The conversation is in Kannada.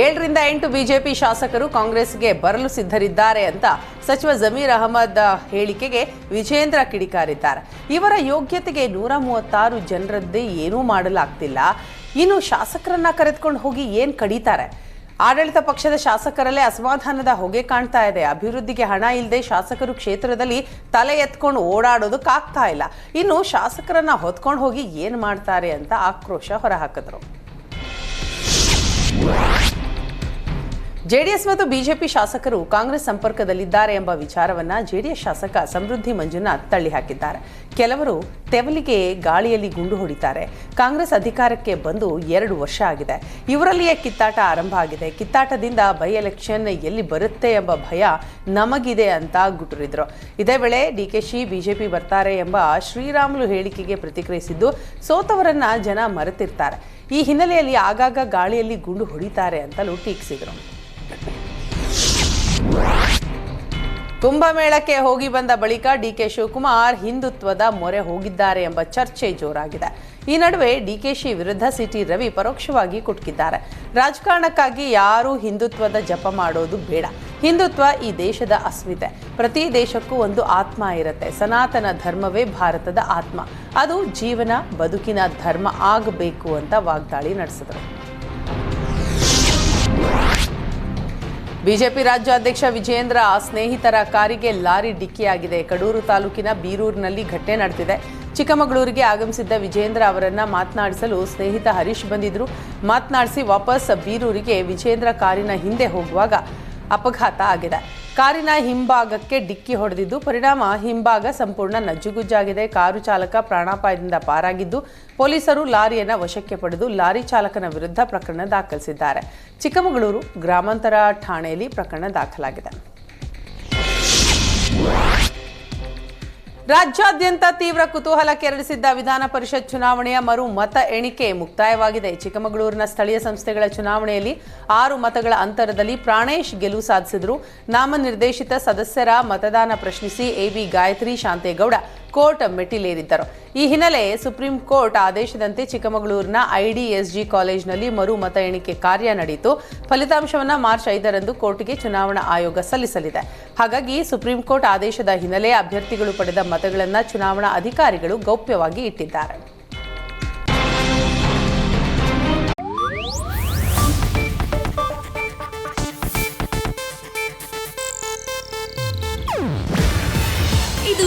ಏಳರಿಂದ ಎಂಟು ಬಿಜೆಪಿ ಶಾಸಕರು ಕಾಂಗ್ರೆಸ್ಗೆ ಬರಲು ಸಿದ್ಧರಿದ್ದಾರೆ ಅಂತ ಸಚಿವ ಜಮೀರ್ ಅಹಮದ್ ಹೇಳಿಕೆಗೆ ವಿಜೇಂದ್ರ ಕಿಡಿಕಾರಿದ್ದಾರೆ. ಇವರ ಯೋಗ್ಯತೆಗೆ ನೂರ ಮೂವತ್ತಾರು ಜನರದ್ದೇ ಏನೂ ಮಾಡಲಾಗ್ತಿಲ್ಲ. ಇನ್ನು ಶಾಸಕರನ್ನ ಕರೆದುಕೊಂಡು ಹೋಗಿ ಏನು ಕಡಿತಾರೆ? ಆಡಳಿತ ಪಕ್ಷದ ಶಾಸಕರಲ್ಲೇ ಅಸಮಾಧಾನದ ಹೊಗೆ ಕಾಣ್ತಾ ಇದೆ. ಅಭಿವೃದ್ಧಿಗೆ ಹಣ ಇಲ್ಲದೆ ಶಾಸಕರು ಕ್ಷೇತ್ರದಲ್ಲಿ ತಲೆ ಎತ್ಕೊಂಡು ಓಡಾಡೋದಕ್ಕಾಗ್ತಾ ಇಲ್ಲ. ಇನ್ನು ಶಾಸಕರನ್ನ ಹೊತ್ಕೊಂಡು ಹೋಗಿ ಏನು ಮಾಡ್ತಾರೆ ಅಂತ ಆಕ್ರೋಶ ಹೊರಹಾಕಿದ್ರು. ಜೆಡಿಎಸ್ ಮತ್ತು ಬಿಜೆಪಿ ಶಾಸಕರು ಕಾಂಗ್ರೆಸ್ ಸಂಪರ್ಕದಲ್ಲಿದ್ದಾರೆ ಎಂಬ ವಿಚಾರವನ್ನ ಜೆಡಿಎಸ್ ಶಾಸಕ ಸಮೃದ್ಧಿ ಮಂಜುನಾಥ್ ತಳ್ಳಿಹಾಕಿದ್ದಾರೆ. ಕೆಲವರು ತೆವಲಿಗೆ ಗಾಳಿಯಲ್ಲಿ ಗುಂಡು ಹೊಡಿತಾರೆ. ಕಾಂಗ್ರೆಸ್ ಅಧಿಕಾರಕ್ಕೆ ಬಂದು ಎರಡು ವರ್ಷ ಆಗಿದೆ. ಇವರಲ್ಲಿಯೇ ಕಿತ್ತಾಟ ಆರಂಭ ಆಗಿದೆ. ಕಿತ್ತಾಟದಿಂದ ಬೈ ಎಲೆಕ್ಷನ್ ಎಲ್ಲಿ ಬರುತ್ತೆ ಎಂಬ ಭಯ ನಮಗಿದೆ ಅಂತ ಗುಟುರಿದ್ರು. ಇದೇ ವೇಳೆ ಡಿಕೆಶಿ ಬಿಜೆಪಿ ಬರ್ತಾರೆ ಎಂಬ ಶ್ರೀರಾಮುಲು ಹೇಳಿಕೆಗೆ ಪ್ರತಿಕ್ರಿಯಿಸಿದ್ದು ಸೋತವರನ್ನ ಜನ ಮರೆತಿರ್ತಾರೆ. ಈ ಹಿನ್ನೆಲೆಯಲ್ಲಿ ಆಗಾಗ ಗಾಳಿಯಲ್ಲಿ ಗುಂಡು ಹೊಡಿತಾರೆ ಅಂತಲೂ ಟೀಕಿಸಿದರು. ಕುಂಭಮೇಳಕ್ಕೆ ಹೋಗಿ ಬಂದ ಬಳಿಕ ಡಿಕೆ ಶಿವಕುಮಾರ್ ಹಿಂದುತ್ವದ ಮೊರೆ ಹೋಗಿದ್ದಾರೆ ಎಂಬ ಚರ್ಚೆ ಜೋರಾಗಿದೆ. ಈ ನಡುವೆ ಡಿಕೆಶಿ ವಿರುದ್ಧ ಸಿಟಿ ರವಿ ಪರೋಕ್ಷವಾಗಿ ಕುಟುಕಿದ್ದಾರೆ. ರಾಜಕಾರಣಕ್ಕಾಗಿ ಯಾರೂ ಹಿಂದುತ್ವದ ಜಪ ಮಾಡೋದು ಬೇಡ. ಹಿಂದುತ್ವ ಈ ದೇಶದ ಅಸ್ಮಿತೆ. ಪ್ರತಿ ದೇಶಕ್ಕೂ ಒಂದು ಆತ್ಮ ಇರುತ್ತೆ. ಸನಾತನ ಧರ್ಮವೇ ಭಾರತದ ಆತ್ಮ. ಅದು ಜೀವನ, ಬದುಕಿನ ಧರ್ಮ ಆಗಬೇಕು ಅಂತ ವಾಗ್ದಾಳಿ ನಡೆಸಿದರು. ಬಿಜೆಪಿ ರಾಜ್ಯಾಧ್ಯಕ್ಷ ವಿಜೇಂದ್ರ ಸ್ನೇಹಿತರ ಕಾರಿಗೆ ಲಾರಿ ಡಿಕ್ಕಿಯಾಗಿದೆ. ಕಡೂರು ತಾಲೂಕಿನ ಬೀರೂರಿನಲ್ಲಿ ಘಟನೆ ನಡೆದಿದೆ. ಚಿಕ್ಕಮಗಳೂರಿಗೆ ಆಗಮಿಸಿದ್ದ ವಿಜೇಂದ್ರ ಅವರನ್ನ ಮಾತನಾಡಿಸಲು ಸ್ನೇಹಿತ ಹರೀಶ್ ಬಂದಿದ್ರು. ಮಾತನಾಡಿಸಿ ವಾಪಸ್ ಬೀರೂರಿಗೆ ವಿಜೇಂದ್ರ ಕಾರಿನ ಹಿಂದೆ ಹೋಗುವಾಗ ಅಪಘಾತ ಆಗಿದೆ. ಕಾರಿನ ಹಿಂಭಾಗಕ್ಕೆ ಡಿಕ್ಕಿ ಹೊಡೆದಿದ್ದು, ಪರಿಣಾಮ ಹಿಂಭಾಗ ಸಂಪೂರ್ಣ ನಜ್ಜುಗುಜ್ಜಾಗಿದೆ. ಕಾರು ಚಾಲಕ ಪ್ರಾಣಾಪಾಯದಿಂದ ಪಾರಾಗಿದ್ದು, ಪೊಲೀಸರು ಲಾರಿಯನ್ನು ವಶಕ್ಕೆ ಪಡೆದು ಲಾರಿ ಚಾಲಕನ ವಿರುದ್ಧ ಪ್ರಕರಣ ದಾಖಲಿಸಿದ್ದಾರೆ. ಚಿಕ್ಕಮಗಳೂರು ಗ್ರಾಮಾಂತರ ಠಾಣೆಯಲ್ಲಿ ಪ್ರಕರಣ ದಾಖಲಾಗಿದೆ. ರಾಜ್ಯಾದ್ಯಂತ ತೀವ್ರ ಕುತೂಹಲ ಕೆರಳಿಸಿದ್ದ ವಿಧಾನ ಪರಿಷತ್ ಚುನಾವಣೆಯ ಮರು ಮತ ಎಣಿಕೆ ಮುಕ್ತಾಯವಾಗಿದೆ. ಚಿಕ್ಕಮಗಳೂರಿನ ಸ್ಥಳೀಯ ಸಂಸ್ಥೆಗಳ ಚುನಾವಣೆಯಲ್ಲಿ ಆರು ಮತಗಳ ಅಂತರದಲ್ಲಿ ಪ್ರಾಣೇಶ್ ಗೆಲುವು ಸಾಧಿಸಿದರು. ನಾಮನಿರ್ದೇಶಿತ ಸದಸ್ಯರ ಮತದಾನ ಪ್ರಶ್ನಿಸಿ ಎಬಿ ಗಾಯತ್ರಿ, ಶಾಂತೇಗೌಡ ಕೋರ್ಟ್ ಮೆಟ್ಟಿಲೇರಿದ್ದರು. ಈ ಹಿನ್ನೆಲೆ ಸುಪ್ರೀಂ ಕೋರ್ಟ್ ಆದೇಶದಂತೆ ಚಿಕ್ಕಮಗಳೂರಿನ ಐಡಿಎಸ್ಜಿ ಕಾಲೇಜಿನಲ್ಲಿ ಮರು ಮತ ಎಣಿಕೆ ಕಾರ್ಯ ನಡೆಯಿತು. ಫಲಿತಾಂಶವನ್ನು ಮಾರ್ಚ್ ಐದರಂದು ಕೋರ್ಟ್ಗೆ ಚುನಾವಣಾ ಆಯೋಗ ಸಲ್ಲಿಸಲಿದೆ. ಹಾಗಾಗಿ ಸುಪ್ರೀಂ ಕೋರ್ಟ್ ಆದೇಶದ ಹಿನ್ನೆಲೆ ಅಭ್ಯರ್ಥಿಗಳು ಪಡೆದ ಮತಗಳನ್ನು ಚುನಾವಣಾ ಅಧಿಕಾರಿಗಳು ಗೌಪ್ಯವಾಗಿ ಇಟ್ಟಿದ್ದಾರೆ. ಇದು